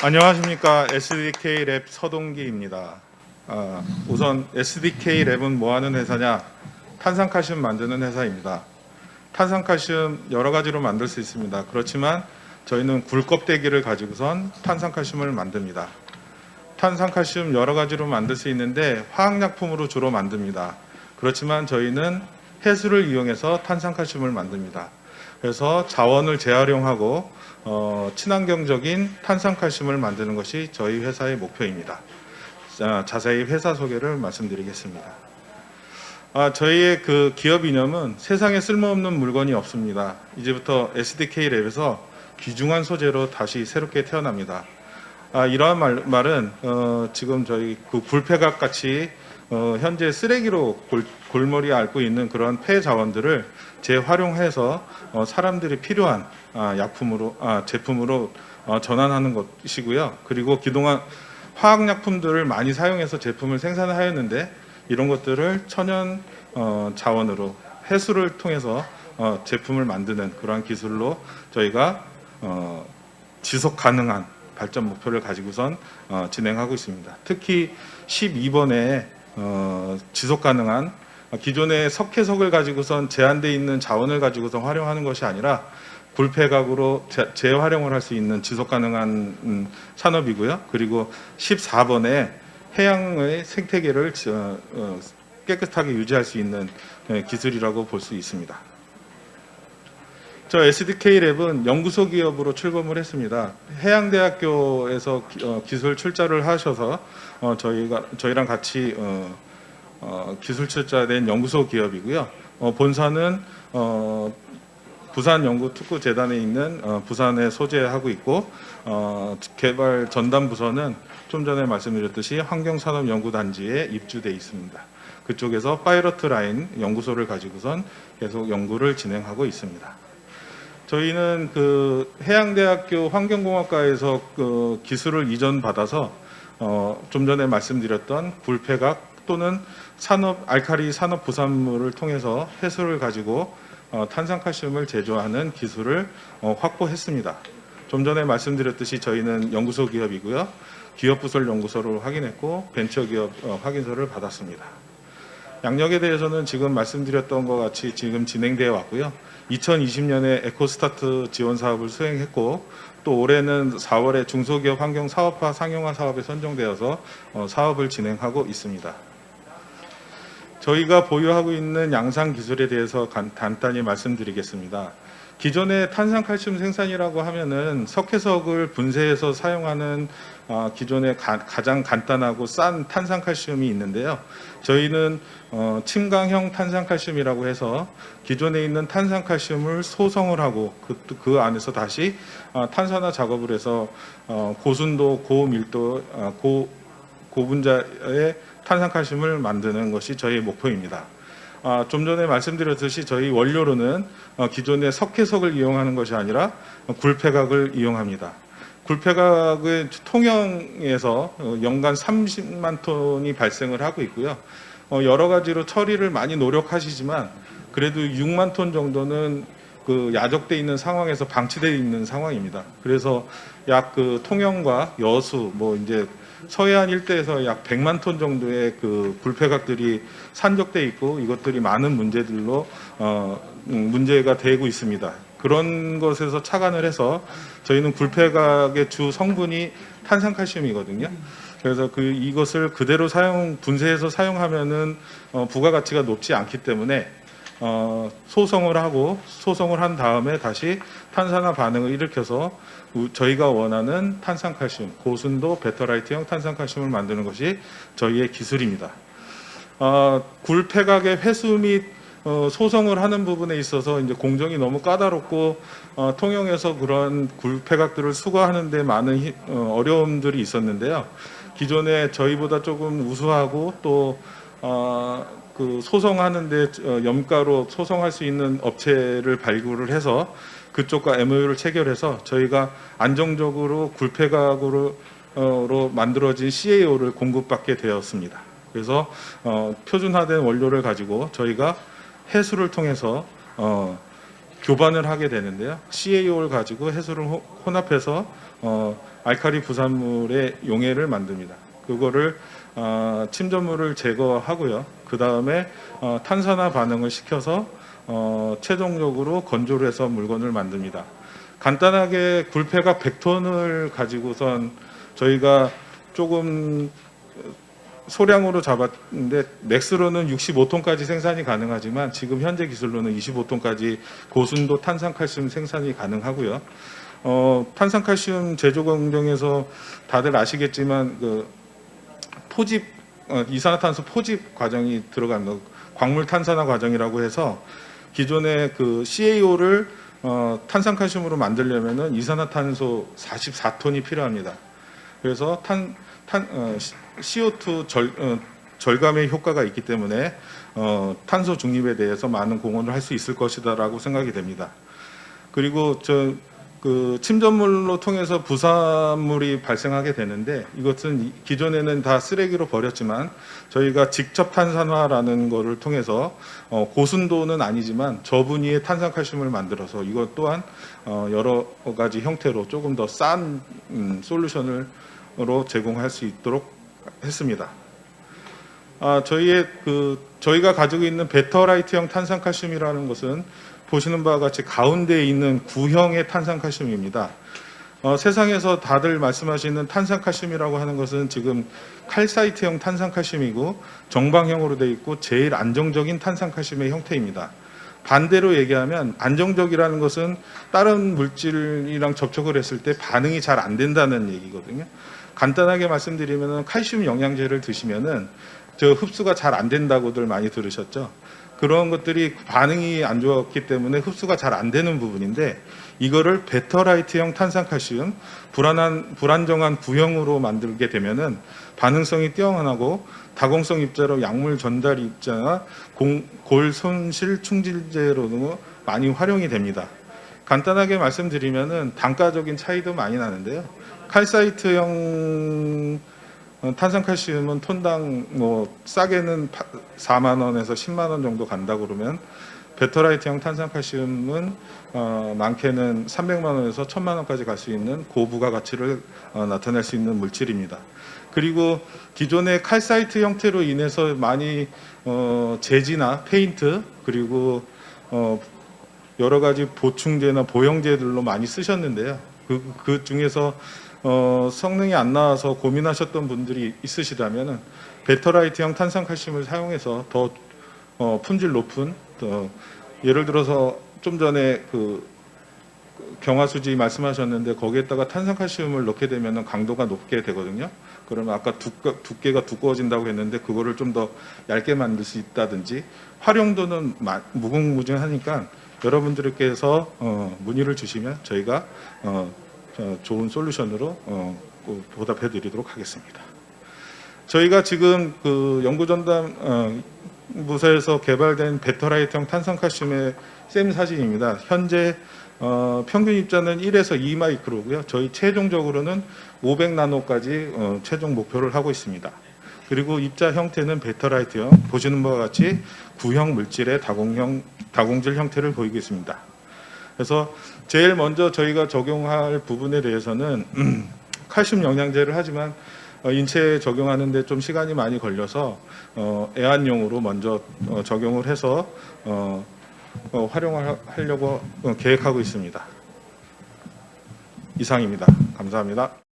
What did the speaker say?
안녕하십니까 SDK 랩 서동기입니다. 아, 우선 SDK 랩은 뭐 하는 회사냐? 탄산칼슘 만드는 회사입니다. 탄산칼슘 여러 가지로 만들 수 있습니다. 그렇지만 저희는 굴 껍데기를 가지고선 탄산칼슘을 만듭니다. 탄산칼슘 여러 가지로 만들 수 있는데 화학약품으로 주로 만듭니다. 그렇지만 저희는 해수를 이용해서 탄산칼슘을 만듭니다. 그래서 자원을 재활용하고 어, 친환경적인 탄산칼슘을 만드는 것이 저희 회사의 목표입니다. 자, 자세히 회사 소개를 말씀드리겠습니다. 아, 저희의 그 기업 이념은 세상에 쓸모없는 물건이 없습니다. 이제부터 SDK 랩에서 귀중한 소재로 다시 새롭게 태어납니다. 아, 이러한 말, 말은 어, 지금 저희 그 굴폐각 같이 어, 현재 쓰레기로 골, 골머리에 앓고 있는 그런 폐 자원들을 재활용해서 어, 사람들이 필요한 아, 약품으로 아, 제품으로 어, 전환하는 것이고요. 그리고 그동안 화학약품들을 많이 사용해서 제품을 생산하였는데 이런 것들을 천연 어, 자원으로 해수를 통해서 어, 제품을 만드는 그러한 기술로 저희가 어, 지속 가능한 발전 목표를 가지고선 어, 진행하고 있습니다. 특히 12번에 어, 지속 가능한 기존의 석회석을 가지고선 제한돼 있는 자원을 가지고선 활용하는 것이 아니라 굴폐각으로 재- 재활용을 할 수 있는 지속 가능한 음, 산업이고요. 그리고 14번에 해양의 생태계를 저- 어, 깨끗하게 유지할 수 있는 예, 기술이라고 볼 수 있습니다. 저 SDK 랩은 연구소 기업으로 출범을 했습니다. 해양대학교에서 기, 어, 기술 출자를 하셔서 어, 저희가 저희랑 같이 어, 어, 기술 출자된 연구소 기업이고요. 어, 본사는 어, 부산 연구특구재단에 있는 어, 부산에 소재하고 있고 어, 개발 전담 부서는 좀 전에 말씀드렸듯이 환경산업연구단지에 입주돼 있습니다. 그쪽에서 파이러트 라인 연구소를 가지고선 계속 연구를 진행하고 있습니다. 저희는 그 해양대학교 환경공학과에서 그 기술을 이전 받아서 어, 좀 전에 말씀드렸던 불폐각 또는 산업 알카리 산업 부산물을 통해서 해수를 가지고 어, 탄산칼슘을 제조하는 기술을 어, 확보했습니다. 좀 전에 말씀드렸듯이 저희는 연구소 기업이고요. 기업 부설 연구소를 확인했고 벤처 기업 어, 확인서를 받았습니다. 양력에 대해서는 지금 말씀드렸던 것 같이 지금 진행되어 왔고요. 2020년에 에코스타트 지원 사업을 수행했고 또 올해는 4월에 중소기업 환경 사업화 상용화 사업에 선정되어서 어, 사업을 진행하고 있습니다. 저희가 보유하고 있는 양산 기술에 대해서 간- 간단히 말씀드리겠습니다. 기존의 탄산칼슘 생산이라고 하면은 석회석을 분쇄해서 사용하는 어, 기존의 가, 장 간단하고 싼 탄산칼슘이 있는데요. 저희는 어, 침강형 탄산칼슘이라고 해서 기존에 있는 탄산칼슘을 소성을 하고 그, 그 안에서 다시 어, 탄산화 작업을 해서 어, 고순도, 고밀도, 어, 고, 고분자의 탄산칼슘을 만드는 것이 저희 목표입니다. 아, 좀 전에 말씀드렸듯이 저희 원료로는 어, 기존의 석회석을 이용하는 것이 아니라 어, 굴폐각을 이용합니다. 굴폐각의 통영에서 어, 연간 30만 톤이 발생을 하고 있고요. 어, 여러 가지로 처리를 많이 노력하시지만 그래도 6만 톤 정도는 그 야적돼 있는 상황에서 방치되어 있는 상황입니다. 그래서 약 그 통영과 여수 뭐 이제 서해안 일대에서 약 100만 톤 정도의 그 불폐각들이 산적돼 있고 이것들이 많은 문제들로 어 음, 문제가 되고 있습니다. 그런 것에서 착안을 해서 저희는 불폐각의 주 성분이 탄산칼슘이거든요. 그래서 그 이것을 그대로 사용 분쇄해서 사용하면은 어, 부가가치가 높지 않기 때문에 어, 소성을 하고 소성을 한 다음에 다시 탄산화 반응을 일으켜서 우- 저희가 원하는 탄산칼슘 고순도 베터라이트형 탄산칼슘을 만드는 것이 저희의 기술입니다. 어, 굴폐각의 회수 및 어, 소성을 하는 부분에 있어서 이제 공정이 너무 까다롭고 어, 통영에서 그런 굴폐각들을 수거하는데 많은 히- 어, 어려움들이 있었는데요. 기존에 저희보다 조금 우수하고 또 어, 그 소송하는데 어, 염가로 소송할 수 있는 업체를 발굴을 해서 그쪽과 MOU를 체결해서 저희가 안정적으로 굴폐각으로 어, 로 만들어진 CAO를 공급받게 되었습니다. 그래서 어, 표준화된 원료를 가지고 저희가 해수를 통해서 어, 교반을 하게 되는데요. CaO를 가지고 해수를 호- 혼합해서 어, 알카리 부산물의 용해를 만듭니다. 그거를 어, 침전물을 제거하고요. 그 다음에 어, 탄산화 반응을 시켜서 어, 최종적으로 건조를 해서 물건을 만듭니다. 간단하게 굴패가 100톤을 가지고선 저희가 조금 소량으로 잡았는데 맥스로는 65톤까지 생산이 가능하지만 지금 현재 기술로는 25톤까지 고순도 탄산칼슘 생산이 가능하고요. 어, 탄산칼슘 제조 공정에서 다들 아시겠지만 그 포집 어, 이산화탄소 포집 과정이 들어가는 광물 탄산화 과정이라고 해서 기존의 그 CaO를 어, 탄산칼슘으로 만들려면은 이산화탄소 44톤이 필요합니다. 그래서 탄, 탄 어, CO2 절, 어, 절감의 효과가 있기 때문에 어, 탄소 중립에 대해서 많은 공헌을 할 수 있을 것이다라고 생각이 됩니다. 그리고 저 그 침전물로 통해서 부산물이 발생하게 되는데 이것은 이- 기존에는 다 쓰레기로 버렸지만 저희가 직접 탄산화라는 거를 통해서 어, 고순도는 아니지만 저분위의 탄산칼슘을 만들어서 이것 또한 어, 여러 가지 형태로 조금 더싼 음, 솔루션으로 제공할 수 있도록 했습니다. 아, 저희의 그 저희가 가지고 있는 베터라이트형 탄산칼슘이라는 것은 보시는 바와 같이 가운데에 있는 구형의 탄산칼슘입니다. 어, 세상에서 다들 말씀하시는 탄산칼슘이라고 하는 것은 지금 칼사이트형 탄산칼슘이고 정방형으로 되어 있고 제일 안정적인 탄산칼슘의 형태입니다. 반대로 얘기하면 안정적이라는 것은 다른 물질이랑 접촉을 했을 때 반응이 잘 안 된다는 얘기거든요. 간단하게 말씀드리면 칼슘 영양제를 드시면은 저 흡수가 잘 안 된다고들 많이 들으셨죠. 그런 것들이 반응이 안 좋았기 때문에 흡수가 잘 안 되는 부분인데 이거를 베터라이트형 탄산칼슘 불안한 불안정한 구형으로 만들게 되면은 반응성이 뛰어나고 다공성 입자로 약물 전달 입자나 공, 골 손실 충질제로도 많이 활용이 됩니다. 간단하게 말씀드리면은 단가적인 차이도 많이 나는데요. 칼사이트형 어, 탄산칼슘은 톤당 뭐 싸게는 4만 원에서 10만 원 정도 간다 그러면 베터라이트형 탄산칼슘은 어, 많게는 300만 원에서 1000만 원까지 갈 수 있는 고부가 가치를 어, 나타낼 수 있는 물질입니다. 그리고 기존의 칼사이트 형태로 인해서 많이 어, 제지나 페인트 그리고 어, 여러 가지 보충제나 보형제들로 많이 쓰셨는데요. 그, 그 중에서 어, 성능이 안 나와서 고민하셨던 분들이 있으시다면 베터라이트형 탄산 칼슘을 사용해서 더 어, 품질 높은 어, 예를 들어서 좀 전에 그 경화수지 말씀하셨는데 거기에다가 탄산칼슘을 넣게 되면 강도가 높게 되거든요. 그러면 아까 두께, 두께가 두꺼워진다고 했는데 그거를 좀 더 얇게 만들 수 있다든지 활용도는 마- 무궁무진하니까 여러분들께서 어, 문의를 주시면 저희가 어, 어, 좋은 솔루션으로 어, 꼭 보답해 드리도록 하겠습니다. 저희가 지금 그 연구전담 어, 부서에서 개발된 베터라이트형 탄산칼슘의 샘 사진입니다. 현재 어, 평균 입자는 1에서 2 마이크로고요. 저희 최종적으로는 500 나노까지 어, 최종 목표를 하고 있습니다. 그리고 입자 형태는 베터라이트형 보시는 바와 같이 구형 물질의 다공형 다공질 형태를 보이고 있습니다. 그래서 제일 먼저 저희가 적용할 부분에 대해서는 음, 칼슘 영양제를 하지만 어, 인체에 적용하는데 좀 시간이 많이 걸려서 어, 애완용으로 먼저 어, 적용을 해서 활용하려고 어, 계획하고 있습니다. 이상입니다. 감사합니다.